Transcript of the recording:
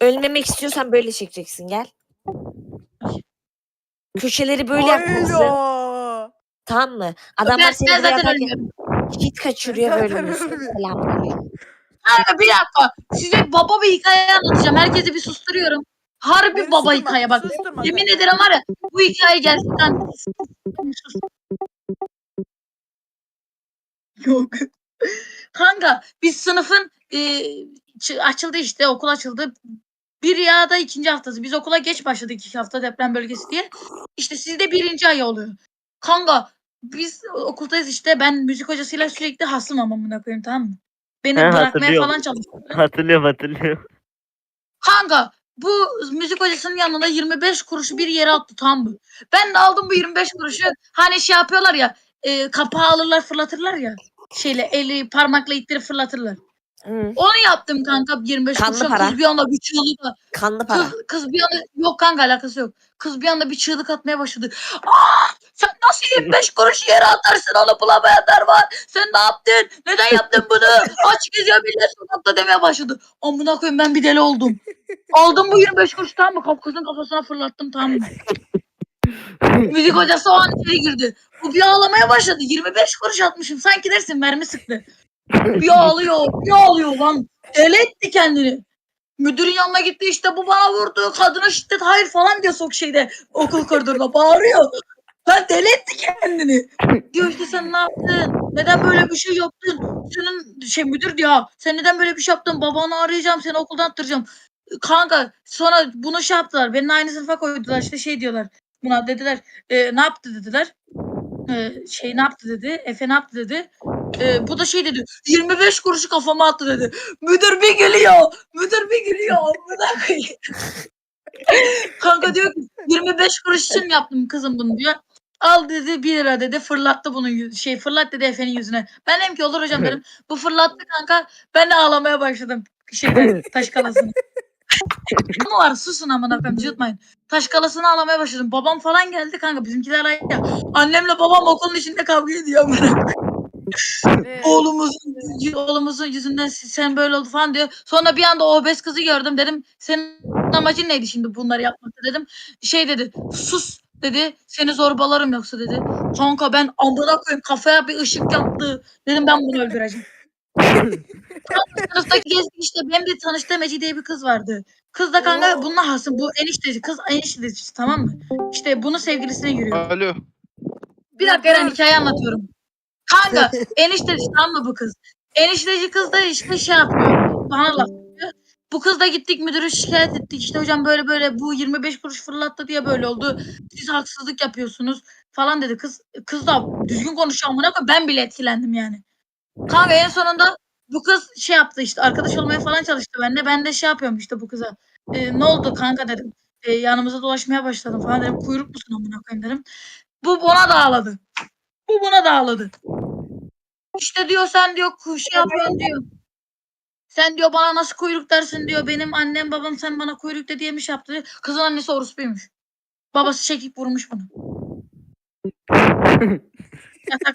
Ölmemek istiyorsan böyle çekeceksin gel. Köşeleri böyle yapacaksın. Hayda. Tamam mı? Adamlar ben, seni ben böyle zaten yaparken ölmüyorum. hit kaçırıyor böyle zaten ölüyorsun. ölmüyorum. Selamünaleyküm. Kanka bir dakika. Size baba bir hikaye anlatacağım. Herkesi bir susturuyorum. Harbi Beni baba susturma, hikaye bak. susturma Yemin ederim var ya bu hikaye gerçekten. Yok. Kanka biz sınıfın e, ç- açıldı işte okul açıldı. Bir ya da ikinci haftası. Biz okula geç başladık iki hafta deprem bölgesi diye. İşte sizde birinci ay oluyor. Kanka biz okuldayız işte ben müzik hocasıyla sürekli hasım amına koyayım tamam mı? Beni He, bırakmaya hatırlıyorum. falan çalışıyor. Hatırlıyorum hatırlıyorum. Kanka bu müzik hocasının yanında 25 kuruşu bir yere attı tamam mı? Ben de aldım bu 25 kuruşu. Hani şey yapıyorlar ya e, kapağı alırlar fırlatırlar ya. Şeyle eli parmakla ittirip fırlatırlar. Hı, Onu yaptım kanka 25 Kanlı kuruşa. para. Kız bir anda bir çığlık kanlı para. kız, kız bir anda yok kanka alakası yok. Kız bir anda bir çığlık atmaya başladı. Aa, sen nasıl 25 kuruş yere atarsın onu bulamayanlar var. Sen ne yaptın? Neden yaptın bunu? Aç geziyor millet sokakta demeye başladı. Amına koyayım ben bir deli oldum. Aldım bu 25 kuruş tamam mı? Kızın kafasına fırlattım tamam mı? Müzik hocası o an içeri girdi. Bu bir ağlamaya başladı. 25 kuruş atmışım. Sanki dersin mermi sıktı. Bir ağlıyor, bir ağlıyor lan. Deli etti kendini. Müdürün yanına gitti işte bu bana vurdu. Kadına şiddet hayır falan diyor sok şeyde okul koridorunda bağırıyor. Ben deli etti kendini. Diyor işte sen ne yaptın? Neden böyle bir şey yaptın? Senin şey müdür diyor. Sen neden böyle bir şey yaptın? Babanı arayacağım seni okuldan attıracağım. Kanka sonra bunu şey yaptılar. Beni aynı sınıfa koydular işte şey diyorlar. Buna dediler e, ne yaptı dediler. E, şey ne yaptı dedi. Efe ne yaptı dedi. E, bu da şey dedi. 25 kuruşu kafama attı dedi. Müdür bir gülüyor. Müdür bir gülüyor. Amına koyayım. Kanka diyor ki 25 kuruş için mi yaptım kızım bunu diyor. Al dedi 1 lira dedi fırlattı bunu şey fırlat dedi Efe'nin yüzüne. Ben dedim ki olur hocam dedim. Bu fırlattı kanka. Ben de ağlamaya başladım şeyden taş kalasını. Ama var susun amına koyayım cıvıtmayın. Taş kalasını ağlamaya başladım. Babam falan geldi kanka bizimkiler aynı. Annemle babam okulun içinde kavga ediyor amına oğlumuzun oğlumuzun yüzünden sen böyle oldu falan diyor. Sonra bir anda o obez kızı gördüm dedim. Senin amacın neydi şimdi bunları yapmak dedim. Şey dedi. Sus dedi. Seni zorbalarım yoksa dedi. Kanka ben amına koyayım kafaya bir ışık yaktı. Dedim ben bunu öldüreceğim. Sınıftaki gezdik işte benim de tanıştığım Ece diye bir kız vardı. Kız da kanka bununla hasım. Bu enişteci. Kız enişteci tamam mı? İşte bunu sevgilisine yürüyor. Alo. Bir dakika Eren hikaye anlatıyorum. Kanka enişteci tamam mı bu kız? Enişteci kız da işte şey yapıyor. Bana laf ediyor. Bu kız da gittik müdürü şikayet ettik. İşte hocam böyle böyle bu 25 kuruş fırlattı diye böyle oldu. Siz haksızlık yapıyorsunuz falan dedi. Kız kız da düzgün konuşuyor amına. Ben bile etkilendim yani. Kanka en sonunda bu kız şey yaptı işte arkadaş olmaya falan çalıştı benimle. Ben de şey yapıyorum işte bu kıza. E, ne oldu kanka dedim. E, yanımıza dolaşmaya başladım falan dedim. Kuyruk musun amına koyayım dedim. Bu buna da ağladı. Bu buna da ağladı. İşte diyor sen diyor ku- şey yapıyorsun diyor. Sen diyor bana nasıl kuyruk dersin diyor. Benim annem babam sen bana kuyruk de diyemiş yaptı. diyor. Kızın annesi orospuymuş. Babası çekip vurmuş bunu. Yatak